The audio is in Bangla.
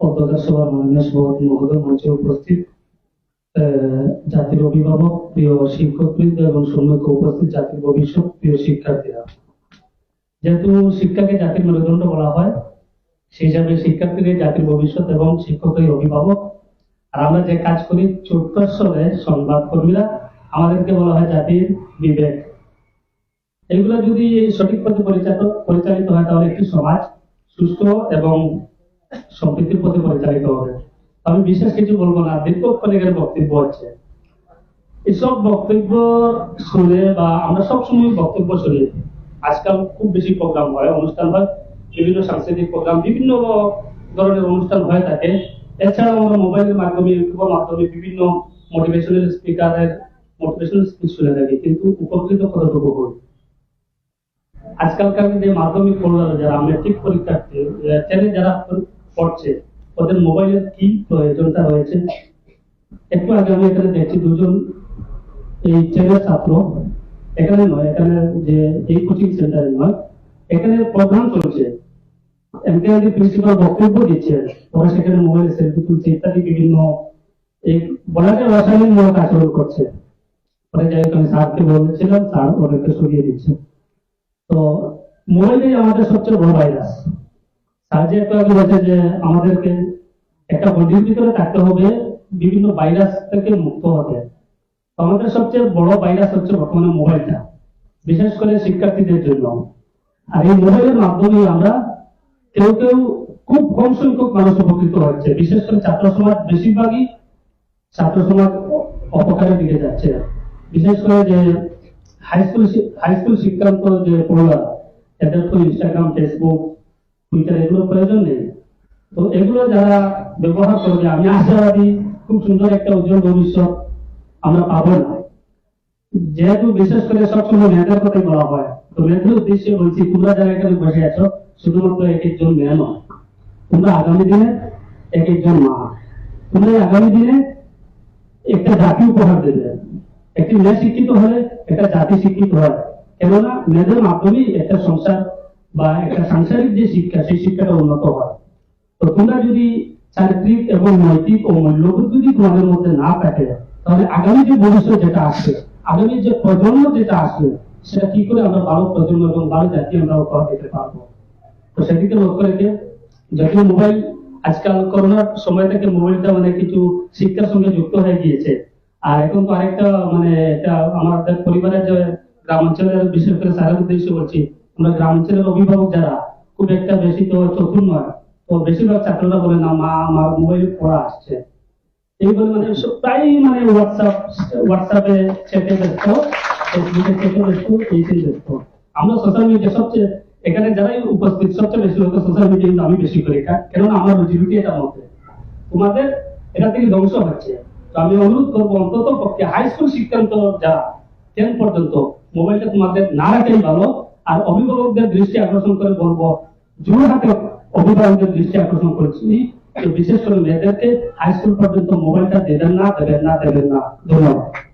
শিক্ষকবৃন্দ এবং ভবিষ্যৎ এবং শিক্ষকের অভিভাবক। আর আমরা যে কাজ করি স্বরে সংবাদ কর্মীরা আমাদেরকে বলা হয় জাতির বিবেক। এগুলো যদি সঠিক পথে পরিচালিত হয়, তাহলে একটি সমাজ সুস্থ এবং সম্প্রীতির পথে পরিচালিত হবে। আমি বিশেষ কিছু বলব না। দীর্ঘক্ষণের বক্তব্য হচ্ছে এসব বক্তব্য শুনে বা আমরা সবসময় বক্তব্য শুনি। আজকাল খুব বেশি প্রোগ্রাম হয়, অনুষ্ঠান হয়, বিভিন্ন সাংস্কৃতিক প্রোগ্রাম, বিভিন্ন ধরনের অনুষ্ঠান হয়ে থাকে। এছাড়াও আমরা মোবাইলের মাধ্যমে, ইউটিউবের মাধ্যমে বিভিন্ন মোটিভেশনাল স্পিকারের মোটিভেশনাল স্পিচ শুনে থাকি, কিন্তু উপকৃত কতটুকু হই? আজকালকার যে মাধ্যমিক পড়ুয়ারা, যারা মেট্রিক পরীক্ষার্থী ছেলে যারা পড়ছে ওদের মোবাইলের কি প্রয়োজনটা রয়েছে? একটু আগে আমি এখানে দেখছি দুজন এই ছেলের ছাত্র। এখানে নয়, এখানে যে এই কোচিং সেন্টারে নয়। এখানে প্রধান চলছে। এমকেআরডি প্রিন্সিপাল বক্তব্য দিচ্ছে। ওরা সেখানে মোবাইলে সেলফি তুলছে, ইত্যাদি বিভিন্ন এই বলা যায় রাসায়নিকমূলক আচরণ করছে। পরে যাই আমি স্যারকে বলেছিলাম, স্যার ওদেরকে সরিয়ে দিচ্ছে। তো মোবাইলই আমাদের সবচেয়ে বড় ভাইরাস স্যার যে আমাদেরকে একটা বডির ভিতরে থাকতে হবে, বিভিন্ন ভাইরাস থেকে মুক্ত হতে। আমাদের সবচেয়ে বড় ভাইরাস হচ্ছে বর্তমানে মোবাইলটা, বিশেষ করে শিক্ষার্থীদের জন্য। আর এই মোবাইলের মাধ্যমে আমরা কেউ কেউ খুব কম সংখ্যক মানুষ উপকৃত হচ্ছে, বিশেষ করে ছাত্র সমাজ বেশিরভাগই ছাত্র সমাজ অপকারের দিকে যাচ্ছে। বিশেষ করে যে হাই স্কুল হাই স্কুল শিক্ষান্ত যে পড়ুয়া এদের তো ইনস্টাগ্রাম ফেসবুক টুইটার এগুলো প্রয়োজন নেই। তো এগুলো যারা ব্যবহার করবে, আমি আশাবাদী, খুব সুন্দর একটা উজ্জ্বল ভবিষ্যৎ আমরা পাবো না। যেহেতু বিশেষ করে সবসময় মেয়েদের কথাই বলা হয়, তো মেয়েদের উদ্দেশ্যে বলছি, তোমরা যারা এখানে বসে আছো, শুধুমাত্র এক একজন মেয়ে নয়, তোমরা আগামী দিনে এক একজন মা। তোমরা আগামী দিনে একটা জাতি উপহার দেবে। একটি মেয়ে শিক্ষিত হলে একটা জাতি শিক্ষিত হয়। কেননা মেয়েদের মাধ্যমেই একটা সংসার বা একটা সাংসারিক যে শিক্ষা, সেই শিক্ষাটা উন্নত হয়। তো তোমরা যদি চারিত্রিক এবং নৈতিক ও মূল্যবোধ যদি তোমাদের মধ্যে না থাকে, তাহলে আগামী যে ভবিষ্যৎ যেটা আসবে, আগামী যে প্রজন্ম যেটা আসবে, সেটা কি করে আমরা ভালো প্রজন্ম এবং ভালো জাতি আমরা উপহার দিতে পারব? তো সেদিকে লক্ষ্য রেখে যদিও মোবাইল, আজকাল করোনার সময় থেকে মোবাইলটা মানে কিছু শিক্ষার সঙ্গে যুক্ত হয়ে গিয়েছে। আর এখন তো আরেকটা মানে এটা আমাদের পরিবারের যে গ্রামাঞ্চলের বিশেষ করে স্যারের উদ্দেশ্যে বলছি আমরা গ্রামাঞ্চলের অভিভাবক যারা, খুব একটা বেশি তো চতুর নয়। তো বেশিরভাগ ছাত্ররা বলে, না, মা, আমার মোবাইল পড়া আসছে। এই বলে মানে প্রায়ই মানে হোয়াটসঅ্যাপ হোয়াটসঅ্যাপে চ্যাটে ব্যস্ত ফেসবুকে চ্যাটে ব্যস্ত ব্যস্ত। আমরা সোশ্যাল মিডিয়া সবচেয়ে, এখানে যারাই উপস্থিত, সবচেয়ে বেশি সোশ্যাল মিডিয়া কিন্তু আমি বেশি করি কেননা আমার রুটি এটার মধ্যে। তোমাদের এটা থেকে ধ্বংস হচ্ছে তো আমি অনুরোধ করব অন্তত পক্ষে হাই স্কুল শিক্ষান্ত যারা টেন পর্যন্ত মোবাইলটা তোমাদের না রাখাই ভালো। আর অভিভাবকদের দৃষ্টি আকর্ষণ করে বলব জোরহাটে অভিভাবকদের দৃষ্টি আকর্ষণ করছি। বিশেষ করে মেয়েদেরকে হাই স্কুল পর্যন্ত মোবাইলটা দেবেন না দেবেন না দেবেন না। ধন্যবাদ।